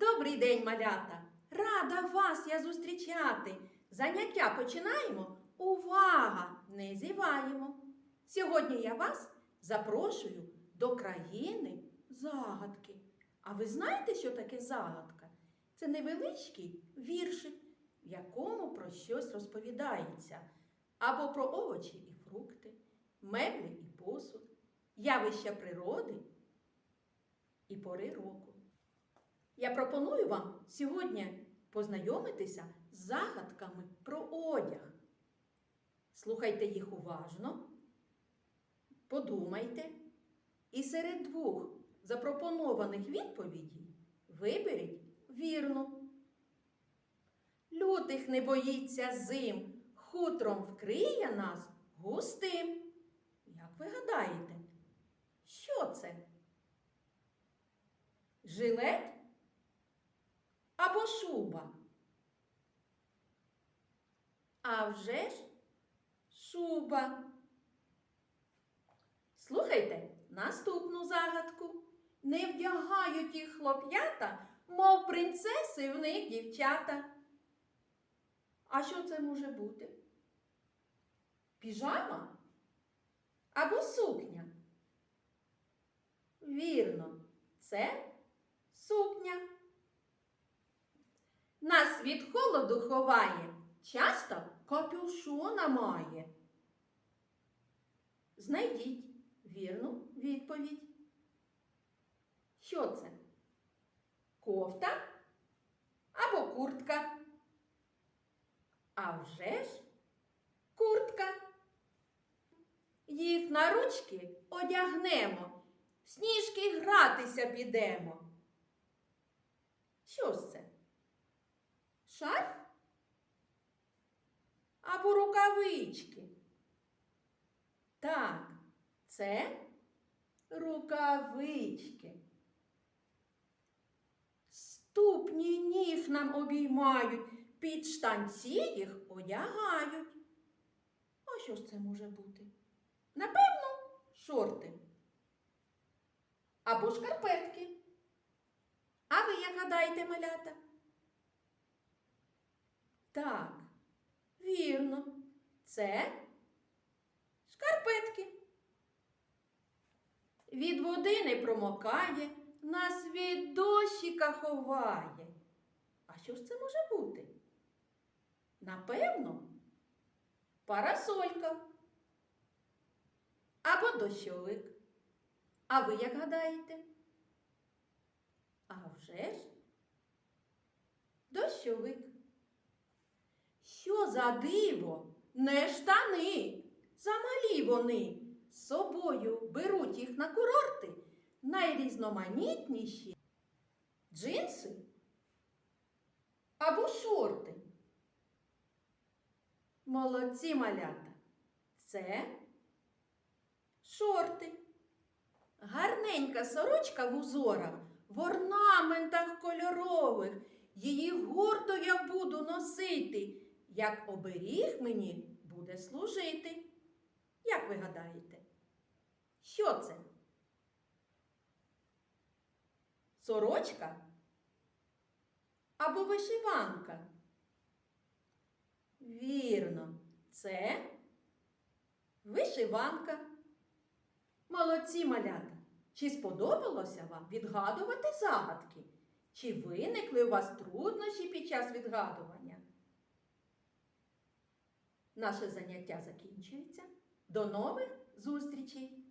Добрий день, малята! Рада вас я зустрічати. Заняття починаємо. Увага! Не зіваємо. Сьогодні я вас запрошую до країни загадки. А ви знаєте, що таке загадка? Це невеличкий віршик, в якому про щось розповідається, або про овочі і фрукти, меблі і посуд, явища природи і пори року. Я пропоную вам сьогодні познайомитися з загадками про одяг. Слухайте їх уважно, подумайте і серед двох запропонованих відповідей виберіть вірну. Лютих не боїться зим, хутром вкриє нас густим. Як ви гадаєте, що це? Жилет або шуба? А вже ж шуба. Слухайте наступну загадку. Не вдягають їх хлоп'ята, мов принцеси в них дівчата. А що це може бути? Піжама або сукня? Вірно, це сукня. Від холоду ховає, часто капюшона має. Знайдіть вірну відповідь. Що це? Кофта або куртка? А вже ж куртка. Їх на ручки одягнемо, сніжки гратися підемо. Що ж це? Шарф? Або рукавички? Так, це рукавички. Ступні ніг нам обіймають, під штанці їх одягають. А що ж це може бути? Напевно, шорти. Або шкарпетки. А ви як гадаєте, малята? Так, вірно, це шкарпетки. Від води не промокає, нас від дощика ховає. А що ж це може бути? Напевно, парасолька або дощовик. А ви як гадаєте? А вже ж дощовик. Що диво? Не штани, замалі вони. З собою беруть їх на курорти найрізноманітніші джинси або шорти. Молодці малята. Це шорти. Гарненька сорочка в узорах, в орнаментах кольорових. Її гордо я буду носити, як оберіг мені буде служити. Як ви гадаєте? Що це? Сорочка або вишиванка? Вірно, це вишиванка. Молодці малята! Чи сподобалося вам відгадувати загадки? Чи виникли у вас труднощі під час відгадування? Наше заняття закінчується. До нових зустрічей!